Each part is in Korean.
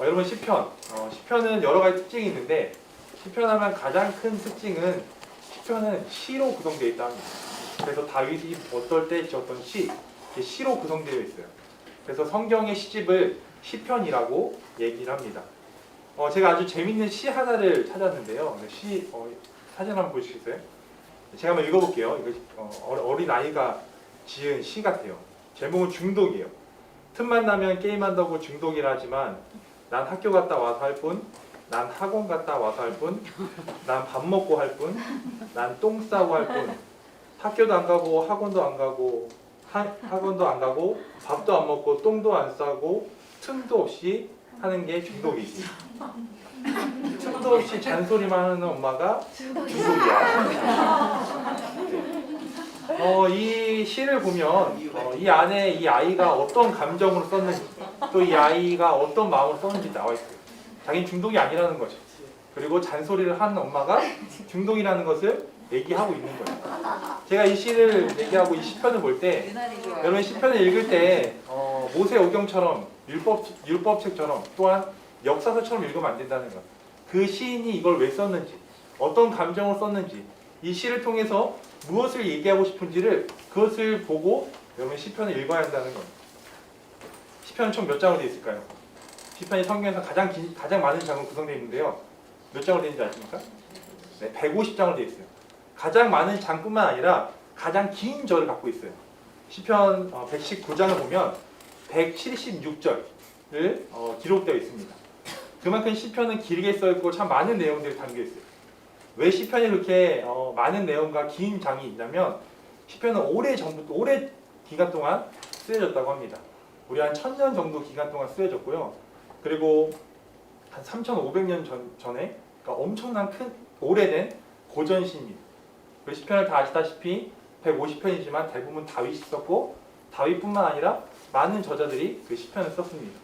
어, 여러분 시편, 어, 시편은 여러 가지 특징이 있는데 시편하면 가장 큰 특징은 시편은 시로 구성되어 있다 합니다. 그래서 다윗이 어떨 때 지었던 시, 시로 구성되어 있어요. 그래서 성경의 시집을 시편이라고 얘기를 합니다. 어, 제가 아주 재밌는 시 하나를 찾았는데요. 네, 시 어, 사진 한번 보시겠어요? 제가 한번 읽어볼게요. 이거 어, 어린 아이가 지은 시 같아요. 제목은 중독이에요. 틈만 나면 게임한다고 중독이라 하지만 난 학교 갔다 와서 할 뿐, 난 학원 갔다 와서 할 뿐, 난 밥 먹고 할 뿐, 난 똥 싸고 할 뿐, 학교도 안 가고 학원도 안 가고 하, 학원도 안 가고 밥도 안 먹고 똥도 안 싸고 틈도 없이 하는 게 중독이지. 틈도 없이 잔소리만 하는 엄마가 중독이야. 어, 이 시를 보면 어, 이 안에 이 아이가 어떤 감정으로 썼는지 또 이 아이가 어떤 마음으로 썼는지 나와 있어요. 자기는 중독이 아니라는 거죠. 그리고 잔소리를 하는 엄마가 중독이라는 것을 얘기하고 있는 거예요. 제가 이 시를 얘기하고 이 시편을 볼 때 여러분 시편을 읽을 때 어, 모세 오경처럼 율법 율법책처럼 또한 역사서처럼 읽으면 안 된다는 것. 그 시인이 이걸 왜 썼는지, 어떤 감정을 썼는지, 이 시를 통해서 무엇을 얘기하고 싶은지를 그것을 보고 여러분 시편을 읽어야 한다는 것. 시편은 총 몇 장으로 되어 있을까요? 시편이 성경에서 가장 긴, 가장 많은 장으로 구성되어 있는데요. 몇 장으로 되어 있는지 아십니까? 네, 150장으로 되어 있어요. 가장 많은 장뿐만 아니라 가장 긴 절을 갖고 있어요. 시편 119장을 보면 176절을 어, 기록되어 있습니다. 그만큼 시편은 길게 써 있고 참 많은 내용들이 담겨 있어요. 왜 시편이 그렇게 어, 많은 내용과 긴 장이 있냐면 시편은 오래 전부터 오래 기간 동안 쓰여졌다고 합니다. 우리 한 천 년 정도 기간 동안 쓰여졌고요. 그리고 한 3,500년 전, 전에 그러니까 엄청난 큰 오래된 고전 시입니다. 그 시편을 다 아시다시피 150편이지만 대부분 다윗이 썼고 다윗뿐만 아니라 많은 저자들이 그 시편을 썼습니다.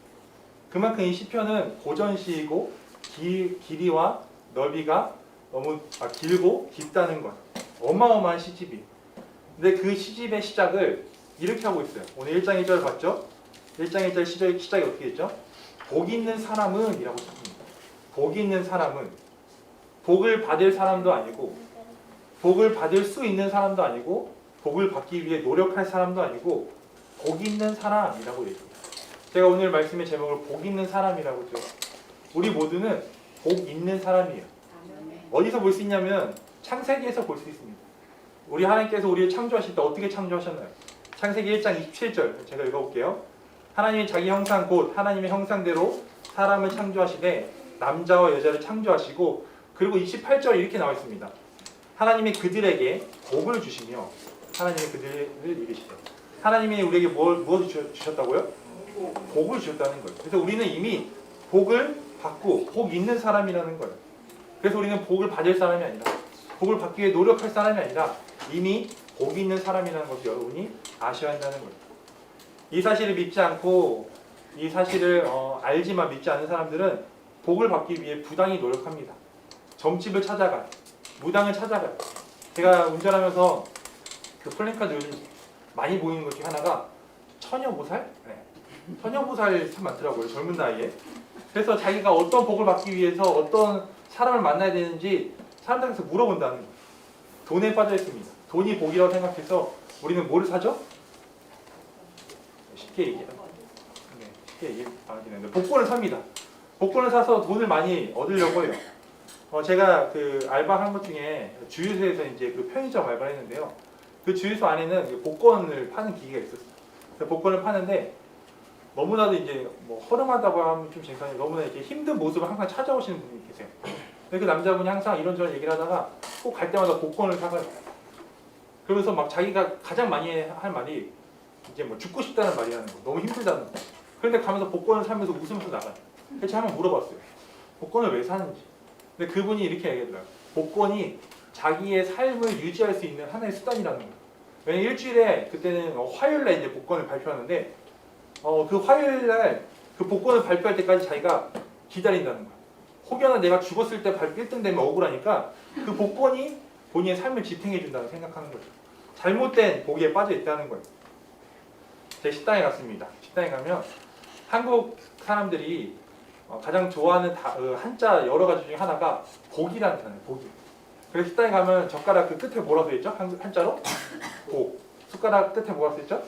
그만큼 이 시편은 고전 시이고 길, 길이와 넓이가 너무 아, 길고 깊다는 것. 어마어마한 시집이. 근데 그 시집의 시작을 이렇게 하고 있어요. 오늘 1장 1절 봤죠? 1장 1절 시작, 시작이 어떻게 했죠? 복 있는 사람은 이라고 썼습니다. 복 있는 사람은 복을 받을 사람도 아니고 복을 받을 수 있는 사람도 아니고 복을 받기 위해 노력할 사람도 아니고 복 있는 사람이라고 얘기합니다. 제가 오늘 말씀의 제목을 복 있는 사람이라고 죠 우리 모두는 복 있는 사람이에요. 어디서 볼 수 있냐면 창세기에서 볼 수 있습니다. 우리 하나님께서 우리를 창조하실 때 어떻게 창조하셨나요? 창세기 1장 27절 제가 읽어볼게요. 하나님이 자기 형상 곧 하나님의 형상대로 사람을 창조하시되 남자와 여자를 창조하시고 그리고 28절 이렇게 나와 있습니다. 하나님이 그들에게 복을 주시며 하나님이 그들을 이르시되 하나님이 우리에게 뭘 무엇을 주- 주셨다고요? 복을 주셨다는 거예요. 그래서 우리는 이미 복을 받고 복 있는 사람이라는 거예요. 그래서 우리는 복을 받을 사람이 아니라 복을 받기 위해 노력할 사람이 아니라 이미 복 있는 사람이라는 것을 여러분이 아셔야 한다는 거예요. 이 사실을 믿지 않고 이 사실을 어, 알지만 믿지 않는 사람들은 복을 받기 위해 부당히 노력합니다. 점집을 찾아가, 무당을 찾아가. 제가 운전하면서 그 플랜카드 요즘 많이 보이는 것 중에 하나가 처녀보살? 네. 처녀보살 참 많더라고요. 젊은 나이에. 그래서 자기가 어떤 복을 받기 위해서 어떤 사람을 만나야 되는지 사람들한테 물어본다는 거예요. 돈에 빠져 있습니다. 돈이 복이라고 생각해서 우리는 뭐를 사죠? 쉽게 얘기해요. 네, 쉽게 얘기하긴 했는데 복권을 삽니다. 복권을 사서 돈을 많이 얻으려고 해요. 어, 제가 그 알바한 것 중에 주유소에서 이제 그 편의점 알바를 했는데요. 그 주유소 안에는 그 복권을 파는 기계가 있었어요. 그래서 복권을 파는데 너무나도 이제 뭐 허름하다고 하면 좀 재밌어요. 너무나 이렇게 힘든 모습을 항상 찾아오시는 분이 계세요. 그 남자분이 항상 이런저런 얘기를 하다가 꼭 갈 때마다 복권을 사가요. 그러면서 막 자기가 가장 많이 할 말이 이제 뭐 죽고 싶다는 말이라는 거, 너무 힘들다는 거. 그런데 가면서 복권을 사면서 웃으면서 나가요. 그래서 한번 물어봤어요. 복권을 왜 사는지. 근데 그분이 이렇게 얘기하더라고요. 복권이 자기의 삶을 유지할 수 있는 하나의 수단이라는 거예요. 왜냐면 일주일에 그때는 어, 화요일날 이제 복권을 발표하는데 어, 그 화요일날 그 복권을 발표할 때까지 자기가 기다린다는 거야. 혹여나 내가 죽었을 때 발표 1등 되면 억울하니까 그 복권이 본인의 삶을 지탱해 준다고 생각하는 거죠. 잘못된 복에 빠져 있다는 거예요. 제 식당에 갔습니다. 식당에 가면 한국 사람들이 어, 가장 좋아하는 다- 어, 한자 여러 가지 중에 하나가 복이라는 단어예요. 복이. 그래서 식당에 가면 젓가락 그 끝에 뭐라고 써 있죠? 한, 한자로 복. 숟가락 끝에 뭐가 써 있죠?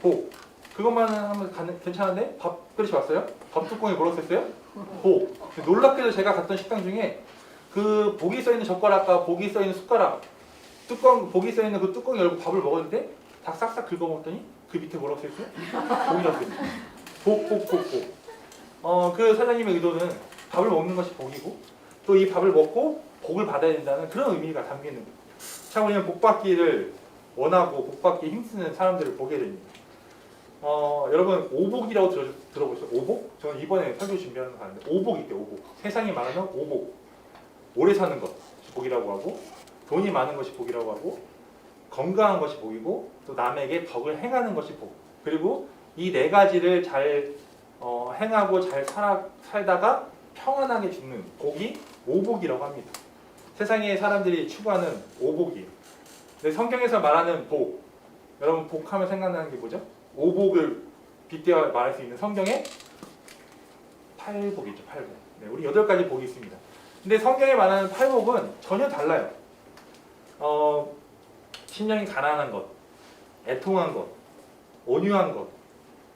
복. 그것만은 하면 괜찮은데 밥 그릇이 왔어요? 밥 뚜껑에 뭐라고 써 있어요? 복. 놀랍게도 제가 갔던 식당 중에 그 복이 써 있는 젓가락과 복이 써 있는 숟가락 뚜껑 복이 써 있는 그 뚜껑 열고 밥을 먹었는데 다 싹싹 긁어 먹더니 그 밑에 뭐라고 써 있어요? 복이라고 써 있어요. 복, 복, 복, 복. 어, 그 사장님의 의도는 밥을 먹는 것이 복이고 또 이 밥을 먹고 복을 받아야 된다는 그런 의미가 담겨 있는 거예요. 참 우리는 복 받기를 원하고 복 받기 힘쓰는 사람들을 보게 됩니다. 어, 여러분 오복이라고 들어, 들어보셨어요? 오복? 저는 이번에 설교 준비하는 거 봤는데 오복 있대요. 오복. 세상이 말하는 오복. 오래 사는 것 복이라고 하고 돈이 많은 것이 복이라고 하고 건강한 것이 복이고 또 남에게 덕을 행하는 것이 복. 그리고 이 네 가지를 잘 어, 행하고 잘 살아, 살다가 평안하게 죽는 복이 오복이라고 합니다. 세상에 사람들이 추구하는 오복이에요. 근데 성경에서 말하는 복, 여러분 복하면 생각나는 게 뭐죠? 오복을 빗대어 말할 수 있는 성경에 팔복이죠, 팔복. 네, 우리 여덟 가지 복이 있습니다. 근데 성경에 말하는 팔복은 전혀 달라요. 어, 심령이 가난한 것, 애통한 것, 온유한 것,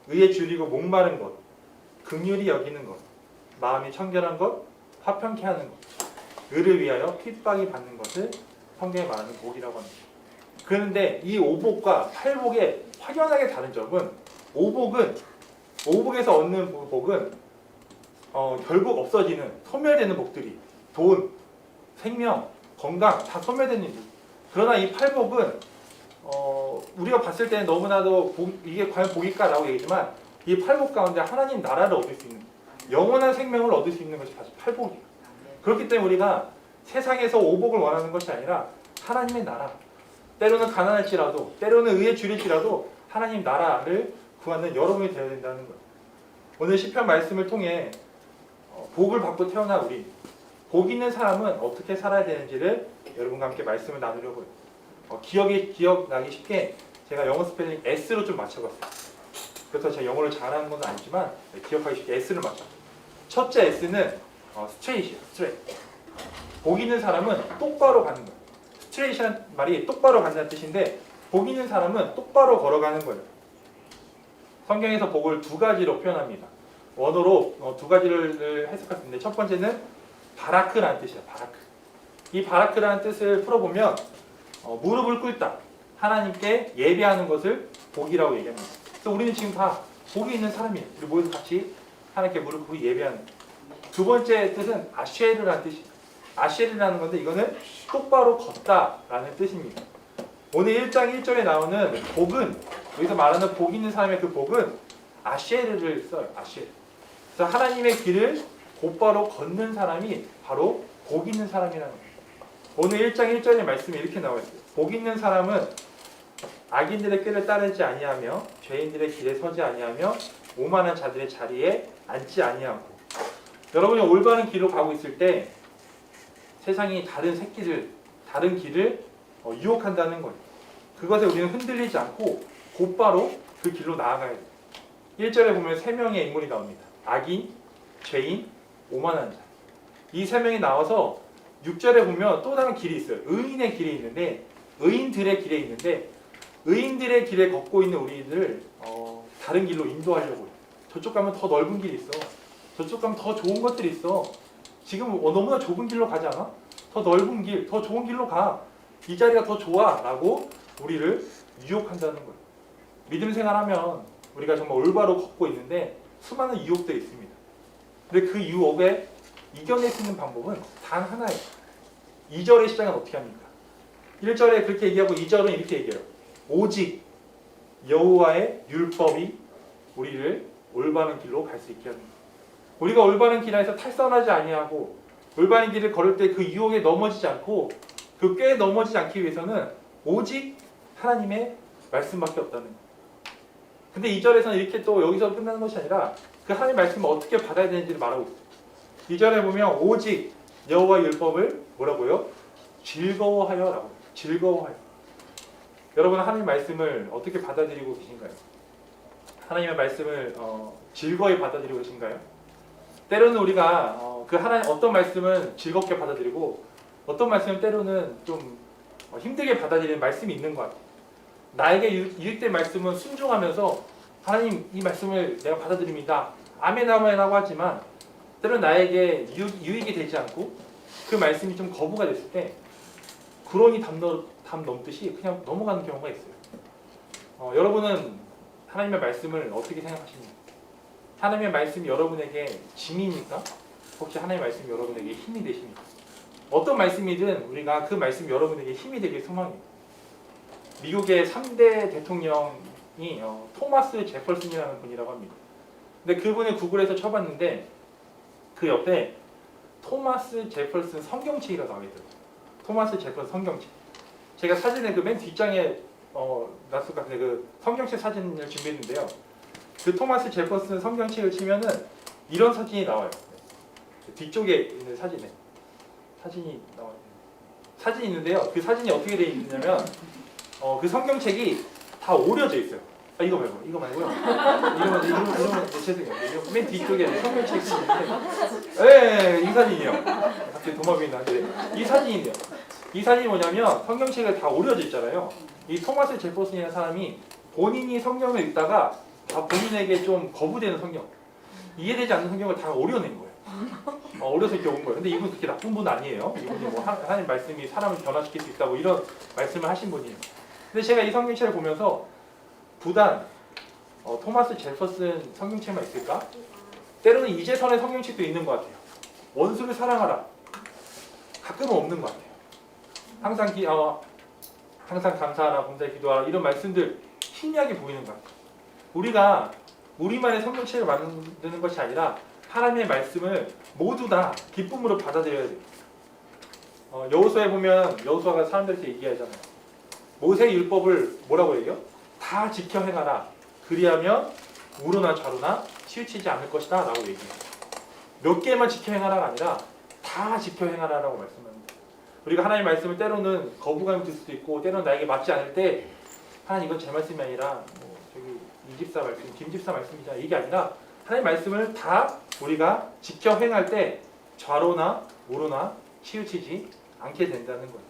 의에 줄이고 목마른 것, 극률이 여기는 것, 마음이 청결한 것, 화평케 하는 것, 의를 위하여 핍박이 받는 것을 성경에 말하는 복이라고 합니다. 그런데 이 오복과 팔복의 확연하게 다른 점은 오복은 오복에서 얻는 복은 어, 결국 없어지는 소멸되는 복들이 돈, 생명, 건강 다 소멸되는 복. 그러나 이 팔복은 어, 우리가 봤을 때는 너무나도 복, 이게 과연 복일까라고 얘기지만 이 팔복 가운데 하나님 나라를 얻을 수 있는 영원한 생명을 얻을 수 있는 것이 바로 팔복이에요. 그렇기 때문에 우리가 세상에서 오복을 원하는 것이 아니라 하나님의 나라. 때로는 가난할지라도 때로는 의에 줄일지라도 하나님 나라를 구하는 여러분이 되어야 된다는 거예요. 오늘 시편 말씀을 통해 어, 복을 받고 태어난 우리 복 있는 사람은 어떻게 살아야 되는지를 여러분과 함께 말씀을 나누려고 해요. 어, 기억이 기억나기 쉽게 제가 영어 스펠링 S로 좀 맞춰봤어요. 그래서 제가 영어를 잘하는 건 아니지만 네, 기억하기 쉽게 S를 맞춰. 첫째 S는 어, 스트레이트요. 스트레이트. 복 있는 사람은 똑바로 가는 거예요. 스트레이트란 말이 똑바로 간다는 뜻인데 복 있는 사람은 똑바로 걸어가는 거예요. 성경에서 복을 두 가지로 표현합니다. 원어로 어, 두 가지를 해석할 수 있는데 첫 번째는 바라크라는 뜻이에요. 바라크. 이 바라크라는 뜻을 풀어보면 어, 무릎을 꿇다. 하나님께 예배하는 것을 복이라고 얘기합니다. 그래서 우리는 지금 다 복이 있는 사람이에요. 우리 모여서 같이 하나님께 무릎 꿇고 예배하는. 두 번째 뜻은 아쉐르라는 뜻이에요. 아쉐르라는 건데 이거는 똑바로 걷다라는 뜻입니다. 오늘 1장 1절에 나오는 복은 여기서 말하는 복 있는 사람의 그 복은 아쉐르를 써요. 아쉐르. 그래서 하나님의 길을 곧바로 걷는 사람이 바로 복 있는 사람이라는 거예요. 오늘 1장 1절의 말씀이 이렇게 나와 있어요. 복 있는 사람은 악인들의 꾀를 따르지 아니하며 죄인들의 길에 서지 아니하며 오만한 자들의 자리에 앉지 아니하고 여러분이 올바른 길로 가고 있을 때 세상이 다른 새끼들 다른 길을 어, 유혹한다는 거예요. 그것에 우리는 흔들리지 않고 곧바로 그 길로 나아가야 돼요. 1절에 보면 세 명의 인물이 나옵니다. 악인, 죄인, 오만한 자. 이 세 명이 나와서 6절에 보면 또 다른 길이 있어요. 의인의 길이 있는데 의인들의 길에 있는데 의인들의 길에 걷고 있는 우리들을 어, 다른 길로 인도하려고 해요. 저쪽 가면 더 넓은 길이 있어. 저쪽 가면 더 좋은 것들이 있어. 지금 어, 너무나 좁은 길로 가지 않아? 더 넓은 길, 더 좋은 길로 가. 이 자리가 더 좋아. 라고 우리를 유혹한다는 거예요. 믿음 생활하면 우리가 정말 올바로 걷고 있는데 수많은 유혹들이 있습니다. 근데 그 유혹에 이겨낼 수 있는 방법은 단 하나예요. 2절의 시작은 어떻게 합니까? 1절에 그렇게 얘기하고 2절은 이렇게 얘기해요. 오직 여호와의 율법이 우리를 올바른 길로 갈 수 있게 합니다. 우리가 올바른 길 안에서 탈선하지 아니하고 올바른 길을 걸을 때 그 유혹에 넘어지지 않고 그 꾀에 넘어지지 않기 위해서는 오직 하나님의 말씀밖에 없다는 거예요. 근데 2절에서는 이렇게 또 여기서 끝나는 것이 아니라 그 하나님의 말씀을 어떻게 받아야 되는지를 말하고 있어요. 2절에 보면 오직 여호와 율법을 뭐라고요? 즐거워하여 라고 해요. 즐거워하여. 여러분 하나님 말씀을 어떻게 받아들이고 계신가요? 하나님의 말씀을 어, 즐거이 받아들이고 계신가요? 때로는 우리가 어, 그 하나님 어떤 말씀은 즐겁게 받아들이고 어떤 말씀은 때로는 좀 어, 힘들게 받아들이는 말씀이 있는 것 같아요. 나에게 유- 유익된 말씀은 순종하면서 하나님 이 말씀을 내가 받아들입니다. 아멘 아멘 하고 하지만 때로는 나에게 유익, 유익이 되지 않고 그 말씀이 좀 거부가 됐을 때 구렁이 담, 넘, 담 넘듯이 그냥 넘어가는 경우가 있어요. 어, 여러분은 하나님의 말씀을 어떻게 생각하십니까? 하나님의 말씀이 여러분에게 짐입니까? 혹시 하나님의 말씀이 여러분에게 힘이 되십니까? 어떤 말씀이든 우리가 그 말씀이 여러분에게 힘이 되길 소망해요. 미국의 3대 대통령이 어, 토마스 제퍼슨이라는 분이라고 합니다. 근데 그분을 구글에서 쳐봤는데 그 옆에 토마스 제퍼슨 성경책이라 나와 있더라고요. 토마스 제퍼슨 성경책. 제가 사진에 그 맨 뒷장에 어, 놨을 것 같은데 그 성경책 사진을 준비했는데요. 그 토마스 제퍼슨 성경책을 치면은 이런 사진이 나와요. 뒤쪽에 있는 사진에 사진이 나와요. 사진이 있는데요. 그 사진이 어떻게 되어 있냐면 어, 그 성경책이 다 오려져 있어요. 아 이거 말고 이거 말고요. 이러면 이러면 이러면 네, 죄송해요. 이거 맨 뒤쪽에 성경책이 있는데, 예, 이 사진이요. 갑자기 도마뱀이 나는데 이 사진이에요. 이 사진이 뭐냐면 성경책에 다 오려져 있잖아요. 이 토마스 제퍼슨이라는 사람이 본인이 성경을 읽다가 다 본인에게 좀 거부되는 성경, 이해되지 않는 성경을 다 오려낸 거예요. 어, 오려서 이렇게 온 거예요. 근데 이분 그렇게 나쁜 분 아니에요. 이분이 뭐 하- 하나님 말씀이 사람을 변화시킬 수 있다고 이런 말씀을 하신 분이에요. 근데 제가 이 성경책을 보면서 부단 어, 토마스 제퍼슨 성경책만 있을까? 때로는 이재선의 성경책도 있는 것 같아요. 원수를 사랑하라. 가끔은 없는 것 같아요. 항상 기, 어, 항상 감사하라, 감사히 기도하라 이런 말씀들 희미하게 보이는 것 같아요. 우리가 우리만의 성경책을 만드는 것이 아니라 하나님의 말씀을 모두 다 기쁨으로 받아들여야 돼요. 어, 여호수아에 보면 여호수아가 사람들한테 얘기하잖아요. 모세 율법을 뭐라고 얘기해요? 다 지켜 행하라. 그리하면 우로나 좌로나 치우치지 않을 것이다 라고 얘기해요. 몇 개만 지켜 행하라가 아니라 다 지켜 행하라라고 말씀합니다. 우리가 하나님의 말씀을 때로는 거부감이 들 수도 있고 때로는 나에게 맞지 않을 때 하나님 이건 제 말씀이 아니라 뭐 저기 이 집사 말씀, 김 집사 말씀이잖아 이게 아니라 하나님 말씀을 다 우리가 지켜 행할 때 좌로나 우로나 치우치지 않게 된다는 거예요.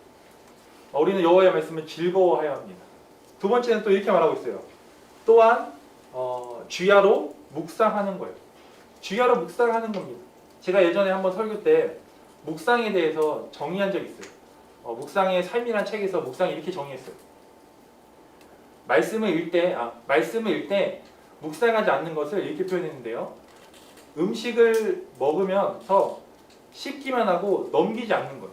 어, 우리는 여호와의 말씀을 즐거워해야 합니다. 두 번째는 또 이렇게 말하고 있어요. 또한 어, 주야로 묵상하는 거예요. 주야로 묵상하는 겁니다. 제가 예전에 한번 설교 때 묵상에 대해서 정의한 적이 있어요. 어, 묵상의 삶이란 책에서 묵상 이렇게 정의했어요. 말씀을 읽때 아, 말씀을 읽때 묵상하지 않는 것을 이렇게 표현했는데요. 음식을 먹으면서 씹기만 하고 넘기지 않는 거예요.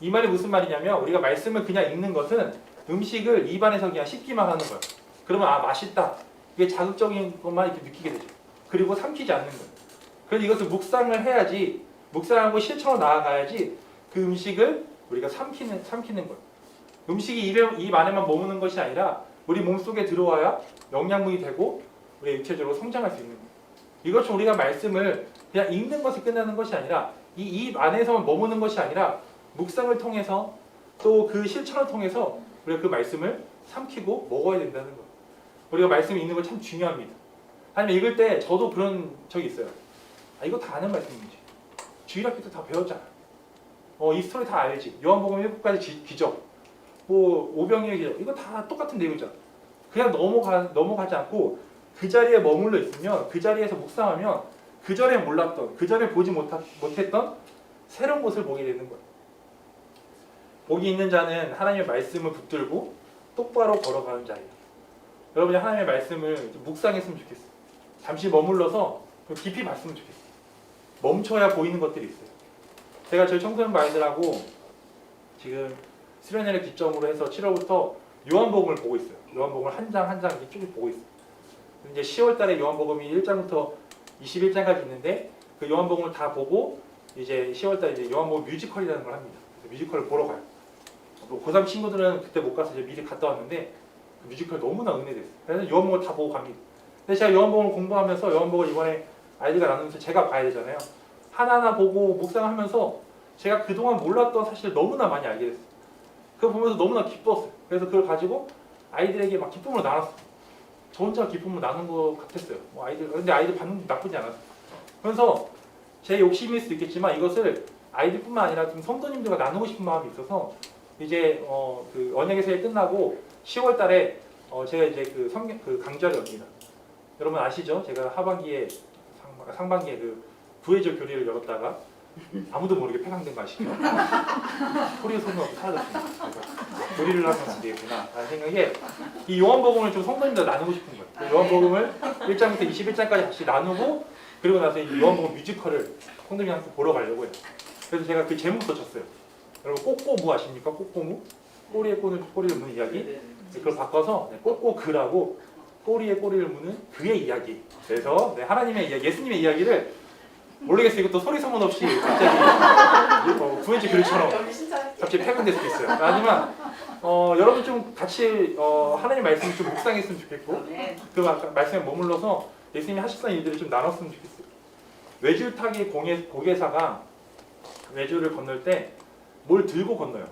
이 말이 무슨 말이냐면 우리가 말씀을 그냥 읽는 것은 음식을 입안에서 그냥 씹기만 하는 거예요. 그러면 아 맛있다. 이게 자극적인 것만 이렇게 느끼게 되죠. 그리고 삼키지 않는 거예요. 그래서 이것을 묵상을 해야지 묵상하고 실천으로 나아가야지 그 음식을 우리가 삼키는 삼키는 거예요. 음식이 입에, 입 안에만 머무는 것이 아니라 우리 몸 속에 들어와야 영양분이 되고 우리 육체적으로 성장할 수 있는 거예요. 이것은 우리가 말씀을 그냥 읽는 것이 끝나는 것이 아니라 이 입 안에서만 머무는 것이 아니라 묵상을 통해서 또 그 실천을 통해서 우리가 그 말씀을 삼키고 먹어야 된다는 거예요. 우리가 말씀 읽는 거 참 중요합니다. 아니면 읽을 때 저도 그런 적이 있어요. 아 이거 다 아는 말씀이지. 주일학교 때 다 배웠잖아. 어, 이 스토리 다 알지. 요한복음 일곱 가지 기- 기적, 뭐 오병이의 기적, 이거 다 똑같은 내용이잖아. 그냥 넘어가 넘어가지 않고 그 자리에 머물러 있으면 그 자리에서 묵상하면 그 전에 몰랐던, 그 전에 보지 못하, 못했던 새로운 것을 보게 되는 거야. 복이 있는 자는 하나님의 말씀을 붙들고 똑바로 걸어가는 자예요. 여러분이 하나님의 말씀을 좀 묵상했으면 좋겠어. 잠시 머물러서 좀 깊이 봤으면 좋겠어. 멈춰야 보이는 것들이 있어요. 제가 저희 청소년 아이들하고 지금 수련회를 기점으로 해서 7월부터 요한복음을 보고 있어요. 요한복음을 한 장 한 장 이렇게 쭉 보고 있어요. 이제 10월달에 요한복음이 1장부터 21장까지 있는데 그 요한복음을 다 보고 이제 10월달 이제 요한복음 뮤지컬이라는 걸 합니다. 뮤지컬을 보러 가요. 뭐 고3 친구들은 그때 못 가서 이제 미리 갔다 왔는데 그 뮤지컬 너무나 은혜됐어요. 그래서 요한복음을 다 보고 갑니다. 근데 제가 요한복음을 공부하면서 요한복음을 이번에 아이들과 나누면서 제가 봐야 되잖아요. 하나하나 보고 묵상하면서 제가 그동안 몰랐던 사실을 너무나 많이 알게 됐어요. 그거 보면서 너무나 기뻤어요. 그래서 그걸 가지고 아이들에게 막 기쁨을 나눴어요. 저 혼자 기쁨을 나눈 것 같았어요. 뭐 아이들 근데 아이들 반응 나쁘지 않았어요. 그래서 제 욕심일 수도 있겠지만 이것을 아이들뿐만 아니라 좀 성도님들과 나누고 싶은 마음이 있어서 이제 어, 그 언약의 세일 끝나고 10월달에 어, 제가 이제 그, 성경, 그 강좌를 엽니다. 여러분 아시죠? 제가 하반기에 상, 상반기에 그 부회적 교리를 열었다가 아무도 모르게 폐강된 거 아시죠? 소리 소문 없이 사라졌습니다. 교리를 하면 안 되겠구나 라는 생각에 이 요한복음을 좀 성도님들 나누고 싶은 거예요. 그 요한복음을 1장부터 21장까지 같이 나누고 그리고 나서 이 요한복음 뮤지컬을 성도님이 함께 보러 가려고 해요. 그래서 제가 그 제목 써줬어요. 여러분 꼬꼬무 아십니까? 꼬꼬무? 꼬리에 꼬리를, 꼬리를 무는 이야기? 그걸 바꿔서 네, 꼬꼬그라고 꼬리에 꼬리를 무는 그의 이야기. 그래서 네, 하나님의 이야기, 예수님의 이야기를 모르겠어요. 이것도 소리 소문 없이 갑자기 어, 여기 신청할게요. 갑자기 폐간될 수도 있어요. 하지만 어, 여러분 좀 같이 어, 하나님 말씀 좀 묵상했으면 좋겠고 아멘. 그 마- 말씀에 머물러서 예수님이 하셨던 일들을 좀 나눴으면 좋겠어요. 외줄 타기 공예, 고개사가 외줄을 건널 때 뭘 들고 건너요?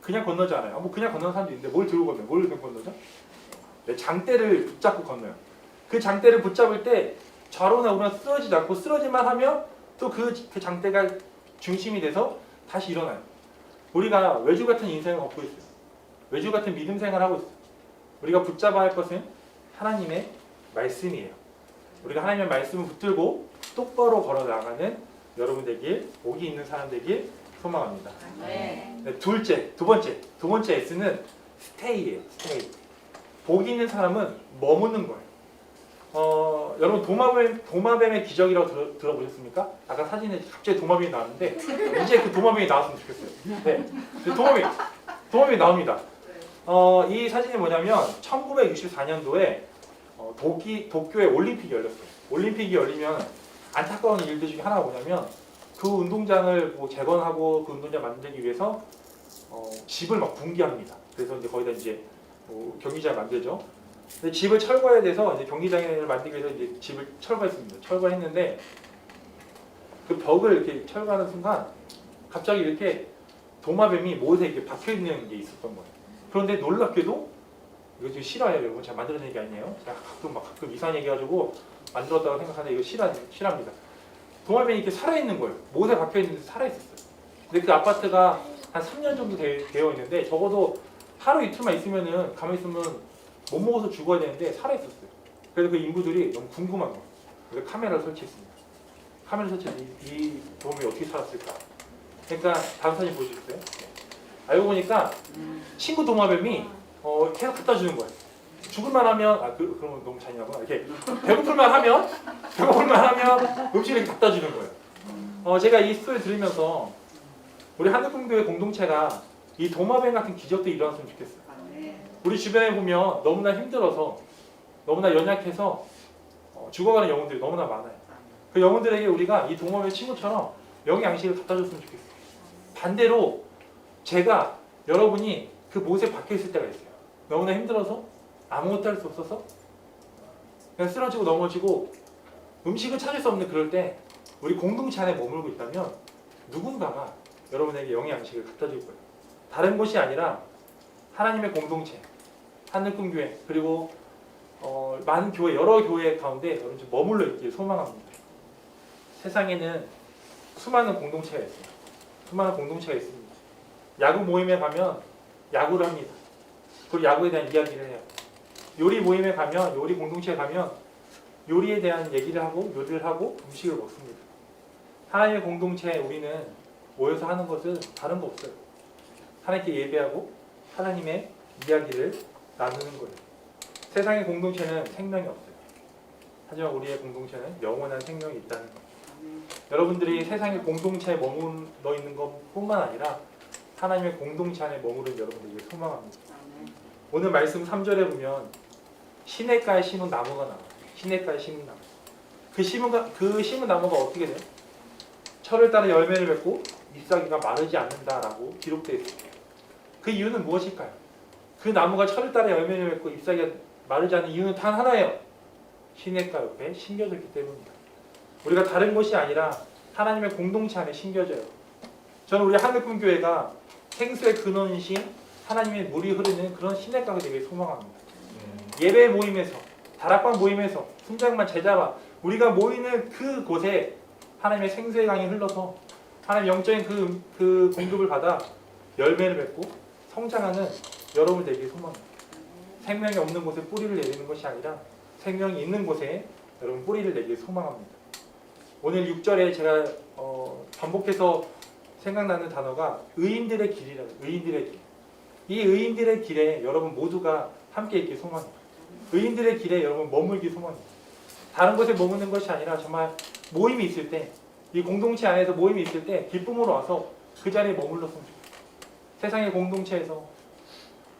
그냥 건너지 않아요. 뭐 그냥 건너는 사람도 있는데 뭘 들고 건너요? 뭘 건너죠? 네, 장대를 붙잡고 건너요. 그 장대를 붙잡을 때 좌로나 우로나 쓰러지지 않고 쓰러지만 하면 또그 그 장대가 중심이 돼서 다시 일어나요. 우리가 외주 같은 인생을 걷고 있어요. 외주 같은 믿음 생활을 하고 있어요. 우리가 붙잡아야 할 것은 하나님의 말씀이에요. 우리가 하나님의 말씀을 붙들고 똑바로 걸어 나가는 여러분 되길 복이 있는 사람 되길 소망합니다. 아멘. 네, 둘째, 두 번째, 두 번째 S는 스테이예요. 스테이. 복 있는 사람은 머무는 거예요. 어, 여러분 도마뱀 도마뱀의 기적이라고 들어, 들어보셨습니까? 아까 사진에 갑자기 도마뱀이 나왔는데 이제 그 도마뱀이 나왔으면 좋겠어요. 네, 그 도마뱀 도마뱀이 나옵니다. 어, 이 사진이 뭐냐면 1964년도에 어, 도기 도쿄에 올림픽이 열렸어요. 올림픽이 열리면 안타까운 일들 중에 하나가 뭐냐면 그 운동장을 뭐 재건하고 그 운동장 만들기 위해서 어, 집을 막 붕괴합니다. 그래서 이제 거기다 이제 뭐 경기장 만들죠. 근데 집을 철거해야 돼서 이제 경기장을 만들기 위해서 이제 집을 철거했습니다. 철거했는데 그 벽을 이렇게 철거하는 순간 갑자기 이렇게 도마뱀이 못에 이렇게 박혀 있는 게 있었던 거예요. 그런데 놀랍게도 이거 지금 실화예요, 여러분. 제가 만들어낸 얘기 아니에요. 제가 가끔 막 가끔 이상한 얘기 가지고 만들었다고 생각하는데 이거 실화 실화입니다. 도마뱀이 이렇게 살아 있는 거예요. 못에 박혀 있는데 살아 있었어요. 근데 그 아파트가 한 3년 정도 되, 되어 있는데 적어도 하루 이틀만 있으면은 가만히 있으면 못 먹어서 죽어야 되는데 살아 있었어요. 그래서 그 인부들이 너무 궁금한 거예요. 그래서 카메라를 설치했습니다. 카메라 설치해서 이, 이 도마뱀이 어떻게 살았을까? 그러니까 다음 사진 보여주세요. 알고 보니까 친구 도마뱀이 어, 계속 갖다 주는 거예요. 죽을만 하면 아 그, 그러면 너무 잔인하구나. 이렇게 배고플만 하면 배고플만 하면 음식을 갖다 주는 거예요. 어, 제가 이 스토리 들으면서 우리 한국교회 공동체가 이 도마뱀 같은 기적도 일어났으면 좋겠어요. 아멘. 우리 주변에 보면 너무나 힘들어서 너무나 연약해서 어, 죽어가는 영혼들이 너무나 많아요. 그 영혼들에게 우리가 이 동업의 친구처럼 영의 양식을 갖다 줬으면 좋겠어요. 반대로 제가 여러분이 그 못에 박혀 있을 때가 있어요. 너무나 힘들어서 아무것도 할 수 없어서 그냥 쓰러지고 넘어지고 음식을 찾을 수 없는 그럴 때 우리 공동체 안에 머물고 있다면 누군가가 여러분에게 영의 양식을 갖다 줄 거예요. 다른 곳이 아니라 하나님의 공동체, 하늘꿈 교회 그리고 어, 많은 교회 여러 교회 가운데 여러분 좀 머물러 있길 소망합니다. 세상에는 수많은 공동체가 있어요. 수많은 공동체가 있습니다. 야구 모임에 가면 야구를 합니다. 그리고 야구에 대한 이야기를 해요. 요리 모임에 가면 요리 공동체에 가면 요리에 대한 얘기를 하고 요리를 하고 음식을 먹습니다. 하나님의 공동체에 우리는 모여서 하는 것은 다른 거 없어요. 하나님께 예배하고 하나님의 이야기를 나누는 거예요. 세상의 공동체는 생명이 없어요. 하지만 우리의 공동체는 영원한 생명이 있다는 거. 아멘. 여러분들이 세상의 공동체에 머물러 있는 것뿐만 아니라 하나님의 공동체 안에 머무른 여러분들에게 소망합니다. 오늘 말씀 3절에 보면 시냇가에 심은 나무가 나와요. 시냇가에 심은 나무. 그 심은 가- 그 심은 나무가 어떻게 돼요? 철을 따라 열매를 맺고 잎사귀가 마르지 않는다라고 기록되어 있습니다. 그 이유는 무엇일까요? 그 나무가 철을 따라 열매를 맺고 잎사귀가 마르지 않는 이유는 단 하나예요. 시냇가 옆에 심겨졌기 때문입니다. 우리가 다른 것이 아니라 하나님의 공동체 안에 심겨져요. 저는 우리 하늘꿈교회가 생수의 근원이신 하나님의 물이 흐르는 그런 시냇가가 되길 소망합니다. 예배 모임에서 다락방 모임에서 순장만 제자와 우리가 모이는 그 곳에 하나님의 생수의 강이 흘러서 하나님 영적인 그, 그 공급을 받아 열매를 맺고 성장하는 여러분 되길 소망합니다. 생명이 없는 곳에 뿌리를 내리는 것이 아니라 생명이 있는 곳에 여러분 뿌리를 내길 소망합니다. 오늘 6절에 제가 어, 반복해서 생각나는 단어가 의인들의 길이라고 의인들의 길. 이 의인들의 길에 여러분 모두가 함께 있길 소망합니다. 의인들의 길에 여러분 머물기 소망합니다. 다른 곳에 머무는 것이 아니라 정말 모임이 있을 때, 이 공동체 안에서 모임이 있을 때 기쁨으로 와서 그 자리에 머물렀으면 좋겠어요. 세상의 공동체에서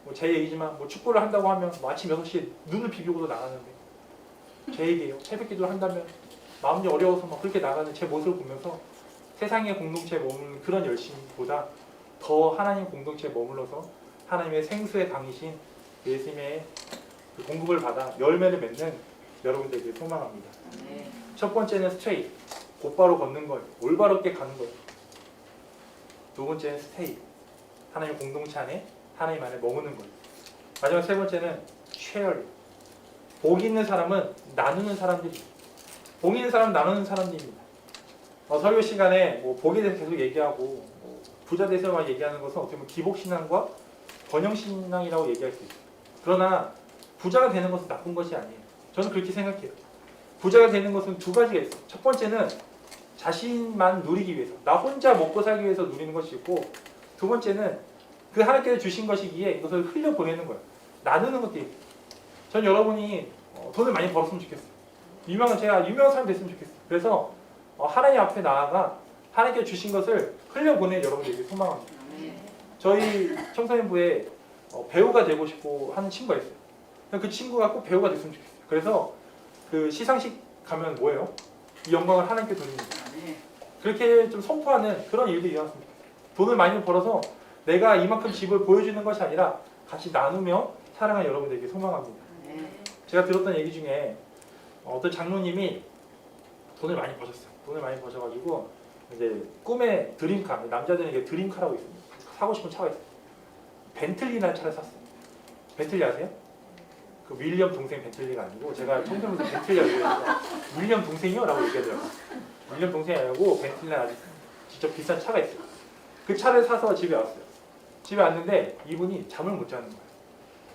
뭐 제 얘기지만 뭐 축구를 한다고 하면 뭐 아침 6시에 눈을 비비고도 나가는데 제 얘기예요. 새벽 기도를 한다면 마음이 어려워서 막 그렇게 나가는 제 모습을 보면서 세상의 공동체에 머무는 그런 열심보다 더 하나님 공동체에 머물러서 하나님의 생수의 강이신 예수님의 그 공급을 받아 열매를 맺는 여러분들에게 소망합니다. 첫 번째는 스트레이, 곧바로 걷는 걸, 올바롭게 가는 것. 두 번째는 스테이, 하나님 공동체 안에 하나님 안에 머무는 것. 마지막 세 번째는 쉐어. 복 있는 사람은 나누는 사람들이. 복 있는 사람은 나누는 사람들입니다. 어, 설교 시간에 뭐 복에 대해서 계속 얘기하고 뭐 부자 대해서만 얘기하는 것은 어떻게 보면 기복 신앙과 번영 신앙이라고 얘기할 수 있어요. 그러나 부자가 되는 것은 나쁜 것이 아니에요. 저는 그렇게 생각해요. 부자가 되는 것은 두 가지가 있어요. 첫 번째는 자신만 누리기 위해서, 나 혼자 먹고 살기 위해서 누리는 것이 있고, 두 번째는 그 하나님께서 주신 것이기에 이것을 흘려 보내는 거예요. 나누는 것들이. 전 여러분이 어, 돈을 많이 벌었으면 좋겠어요. 유명한 제가 유명한 사람 됐으면 좋겠어요. 그래서 어, 하나님 앞에 나아가 하나님께 주신 것을 흘려 보내 여러분들에게 소망합니다. 저희 청소년부에 어, 배우가 되고 싶고 하는 친구가 있어요. 그 친구가 꼭 배우가 됐으면 좋겠어요. 그래서 그 시상식 가면 뭐예요? 이 영광을 하나님께 돌립니다. 그렇게 좀 선포하는 그런 일들이 일어났습니다. 돈을 많이 벌어서 내가 이만큼 집을 보여주는 것이 아니라 같이 나누며 사랑하는 여러분들에게 소망합니다. 제가 들었던 얘기 중에 어떤 장로님이 돈을 많이 버셨어요. 돈을 많이 버셔가지고 이제 꿈의 드림카, 남자들에게 드림카라고 있습니다. 사고 싶은 차가 있어요. 벤틀리라는 차를 샀어요. 벤틀리 아세요? 그 윌리엄 동생 벤틀리가 아니고 제가 청소년부터 벤틀리라고 얘기하니까 윌리엄 동생이요? 라고 얘기하더라고요. 윌리엄 동생이 아니고 벤틀리 아주 진짜 비싼 차가 있어요. 그 차를 사서 집에 왔어요. 집에 왔는데 이분이 잠을 못 자는 거예요.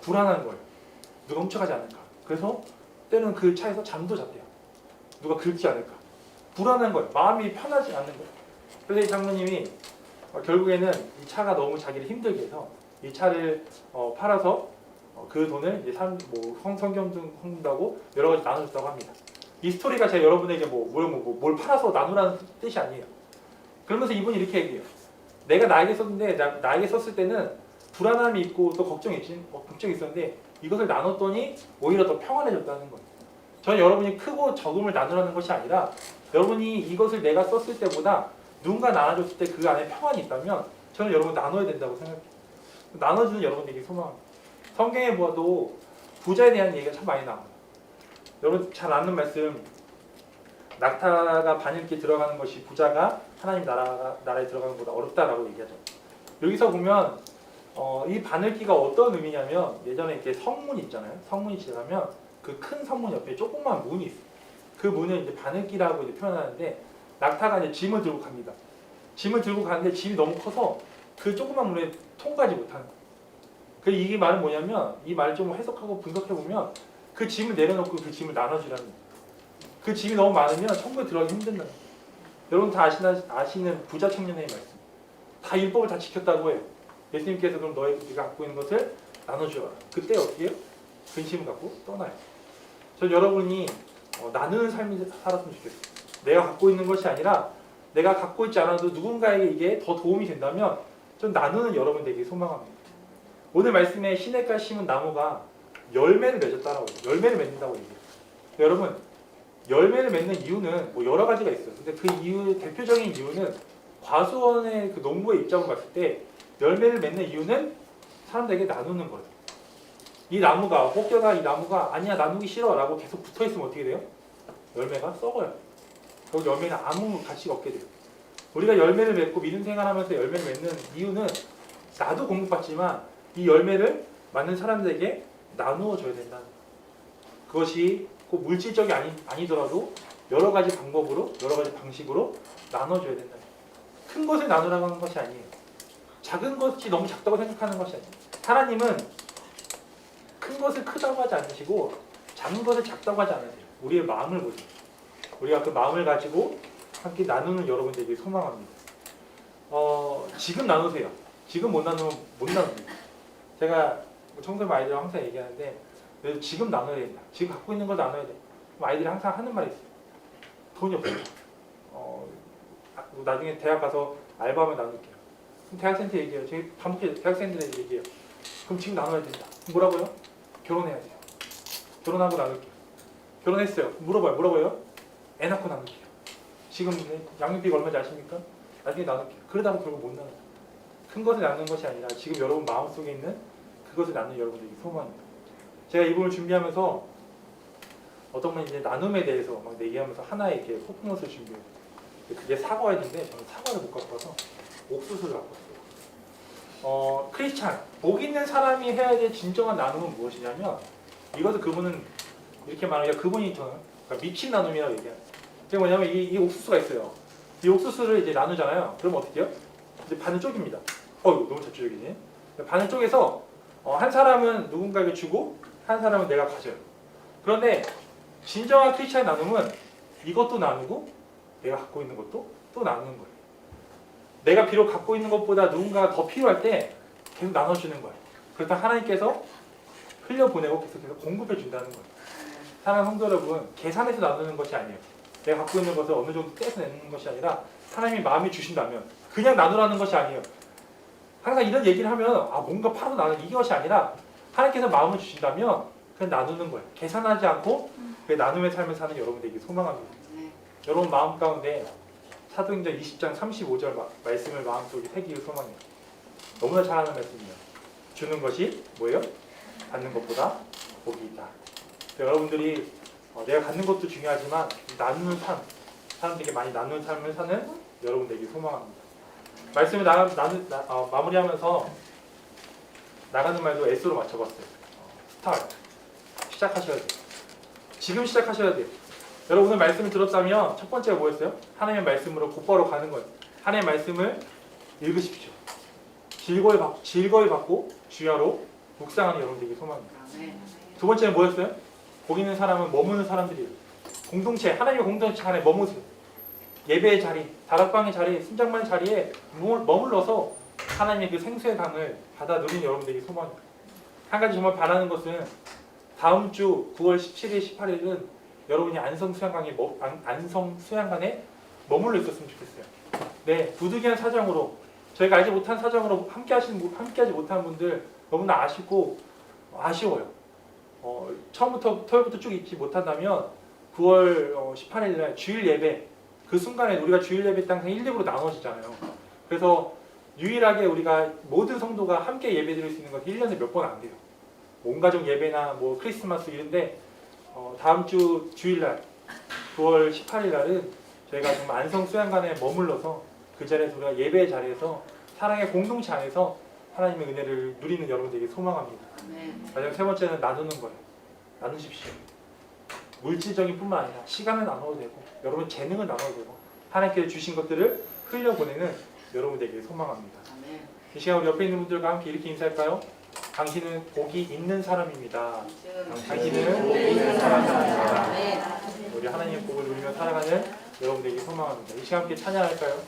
불안한 거예요. 누가 훔쳐가지 않을까. 그래서 때는 그 차에서 잠도 잤대요. 누가 긁지 않을까. 불안한 거예요. 마음이 편하지 않는 거예요. 그래서 이 장모님이 어, 결국에는 이 차가 너무 자기를 힘들게 해서 이 차를 어, 팔아서 어, 그 돈을 이제 산, 뭐 성, 성경 등 한다고 여러 가지 나눠줬다고 합니다. 이 스토리가 제가 여러분에게 뭐, 뭘, 뭐, 뭘 팔아서 나누라는 뜻이 아니에요. 그러면서 이분이 이렇게 얘기해요. 내가 나에게 썼는데 나, 나에게 썼을 때는 불안함이 있고 또 걱정이 있지, 어, 걱정이 있었는데 이것을 나눴더니 오히려 더 평안해졌다는 거예요. 저는 여러분이 크고 적음을 나누라는 것이 아니라 여러분이 이것을 내가 썼을 때보다 누군가 나눠줬을 때 그 안에 평안이 있다면 저는 여러분 나눠야 된다고 생각해요. 나눠주는 여러분에게 소망합니다. 성경에 보아도 부자에 대한 얘기가 참 많이 나옵니다. 여러분 잘 아는 말씀 낙타가 바늘길 들어가는 것이 부자가 하나님 나라, 나라에 들어가는 것보다 어렵다라고 얘기하죠. 여기서 보면 어, 이 바늘기가 어떤 의미냐면 예전에 이렇게 성문 있잖아요. 성문이 지나면 그 큰 성문 옆에 조그만 문이 있어요. 그 문을 이제 바늘기라고 이제 표현하는데 낙타가 이제 짐을 들고 갑니다. 짐을 들고 가는데 짐이 너무 커서 그 조그만 문에 통과하지 못하는 거예요. 그 이게 말은 뭐냐면 이 말을 좀 해석하고 분석해 보면 그 짐을 내려놓고 그 짐을 나눠주라는 거예요. 그 짐이 너무 많으면 천국에 들어가기 힘든다. 여러분 다 아시나, 아시는 부자 청년의 말씀. 다 율법을 다 지켰다고 해요. 예수님께서 그럼 너희가 갖고 있는 것을 나눠주어라. 그때 어떻게 해요? 근심을 갖고 떠나요. 전 여러분이 어, 나누는 삶이 살았으면 좋겠어요. 내가 갖고 있는 것이 아니라 내가 갖고 있지 않아도 누군가에게 이게 더 도움이 된다면 전 나누는 여러분 되게 소망합니다. 오늘 말씀에 시냇가 심은 나무가 열매를 맺었다라고. 열매를 맺는다고 얘기해요. 여러분 열매를 맺는 이유는 뭐 여러 가지가 있어요. 근데 그 이유 대표적인 이유는 과수원의 그 농부의 입장으로 봤을 때 열매를 맺는 이유는 사람들에게 나누는 거예요. 이 나무가 혹여나 이 나무가 아니야 나누기 싫어라고 계속 붙어 있으면 어떻게 돼요? 열매가 썩어요. 결국 열매는 아무 가치가 없게 돼요. 우리가 열매를 맺고 믿음 생활하면서 열매를 맺는 이유는 나도 공급받지만 이 열매를 맞는 사람들에게 나누어 줘야 된다는. 그것이 꼭 물질적이 아니, 아니더라도 여러 가지 방법으로 여러 가지 방식으로 나눠줘야 된다. 큰 것을 나누라고 하는 것이 아니에요. 작은 것이 너무 작다고 생각하는 것이 아니에요. 하나님은 큰 것을 크다고 하지 않으시고 작은 것을 작다고 하지 않으세요. 우리의 마음을 보세요. 우리가 그 마음을 가지고 함께 나누는 여러분들에게 소망합니다. 어, 지금 나누세요. 지금 못 나누면 못 나눕니다. 제가 뭐 청소년 아이들이랑 항상 얘기하는데 지금 나눠야 된다. 지금 갖고 있는 걸 나눠야 돼. 아이들이 항상 하는 말이 있어요. 돈이 없어요. 어, 아, 나중에 대학 가서 알바하면 나눌게요. 그럼 대학생한테 얘기해요. 밥 먹기 대학생들한테 얘기해요. 그럼 지금 나눠야 된다. 뭐라고요? 결혼해야 돼요. 결혼하고 나눌게요. 결혼했어요. 물어봐요. 물어봐요. 애 낳고 나눌게요. 지금 양육비가 얼마인지 아십니까? 나중에 나눌게요. 그러다가 결국 못 나눠요. 큰 것을 나누는 것이 아니라 지금 여러분 마음속에 있는 그것을 나누는 여러분들이 소망입니다. 제가 이 부분을 준비하면서 어떤 분이 이제 나눔에 대해서 막 얘기하면서 하나의 이렇게 포트노트를 준비해요. 그게 사과였는데 저는 사과를 못 갖고 와서 옥수수를 갖고 왔어요. 어, 크리스찬, 복 있는 사람이 해야 될 진정한 나눔은 무엇이냐면 이것을 그분은 이렇게 말하니까 그분이 저는 그러니까 미친 나눔이라고 얘기해요. 그게 뭐냐면 이, 이 옥수수가 있어요. 이 옥수수를 이제 나누잖아요. 그럼 어떻게 해요? 이제 반을 쪼깁니다. 어이구 너무 저쪽이네. 반을 쪼개서 어, 한 사람은 누군가에게 주고 한 사람은 내가 가져요. 그런데 진정한 크리스찬 나눔은 이것도 나누고 내가 갖고 있는 것도 또 나누는 거예요. 내가 비록 갖고 있는 것보다 누군가가 더 필요할 때 계속 나눠주는 거예요. 그렇다 하나님께서 흘려보내고 계속해서 공급해 준다는 거예요. 사랑하는 성도 여러분, 계산해서 나누는 것이 아니에요. 내가 갖고 있는 것을 어느 정도 떼서 내는 것이 아니라 하나님이 마음이 주신다면 그냥 나누라는 것이 아니에요. 항상 이런 얘기를 하면 아 뭔가 팔아서 나누는 이것이 아니라 하나님께서 마음을 주신다면 그냥 나누는 거예요. 계산하지 않고 그 나눔의 삶을 사는 여러분들에게 소망합니다. 네. 여러분 마음 가운데 사도행전 20장 35절 마- 말씀을 마음속에 새기길 소망해요. 너무나 잘하는 말씀이에요. 주는 것이 뭐예요? 받는 것보다 복이 있다. 그래서 여러분들이 어, 내가 갖는 것도 중요하지만 나누는 삶, 사람들에게 많이 나누는 삶을 사는 여러분들에게 소망합니다. 말씀을 나, 나누, 나, 어, 마무리하면서 나가는 말도 S로 맞춰봤어요. 어, 스타트. 시작하셔야 돼요. 지금 시작하셔야 돼요. 여러분 오늘 말씀을 들었다면 첫 번째가 뭐였어요? 하나님의 말씀으로 곧바로 가는 거예요. 하나님의 말씀을 읽으십시오. 즐거이 받, 즐거이 받고 주야로 묵상하는 여러분들에게 소망입니다. 두 번째는 뭐였어요? 있는 사람은 머무는 사람들이에요. 공동체, 하나님의 공동체 안에 머무세요. 예배의 자리, 다락방의 자리, 순장만 자리에 머물- 머물러서 하나님의 그 생수의 강을 받아 누리는 여러분들이 소망입니다. 한 가지 정말 바라는 것은 다음 주 9월 17일, 18일은 여러분이 안성 수양강에 안성 수양관에 머물러 있었으면 좋겠어요. 네, 부득이한 사정으로 저희가 알지 못한 사정으로 함께 하신 분- 함께 하지 못한 분들 너무나 아쉽고 아쉬워요. 어, 처음부터 토요일부터 쭉 있지 못한다면 9월 18일 날 주일 예배 그 순간에 우리가 주일 예배 때 항상 1, 2부로 나눠지잖아요. 그래서 유일하게 우리가 모든 성도가 함께 예배 드릴 수 있는 건 1년에 몇 번 안 돼요. 온 가족 예배나 뭐 크리스마스 이런데 어, 다음 주 주일날 9월 18일 날은 저희가 정말 안성 수양관에 머물러서 그 자리에서 우리가 예배의 자리에서 사랑의 공동체 안에서 하나님의 은혜를 누리는 여러분들에게 소망합니다. 마지막 세 번째는 나누는 거예요. 나누십시오. 물질적인 뿐만 아니라 시간을 나눠도 되고 여러분 재능을 나눠도 되고 하나님께서 주신 것들을 흘려보내는 여러분들에게 소망합니다. 이 시간 우리 옆에 있는 분들과 함께 이렇게 인사할까요? 당신은 복이 있는 사람입니다. 당신은 복이 있는 사람입니다. 우리 하나님의 복을 누리며 살아가는 여러분들에게 소망합니다. 이 시간 함께 찬양할까요?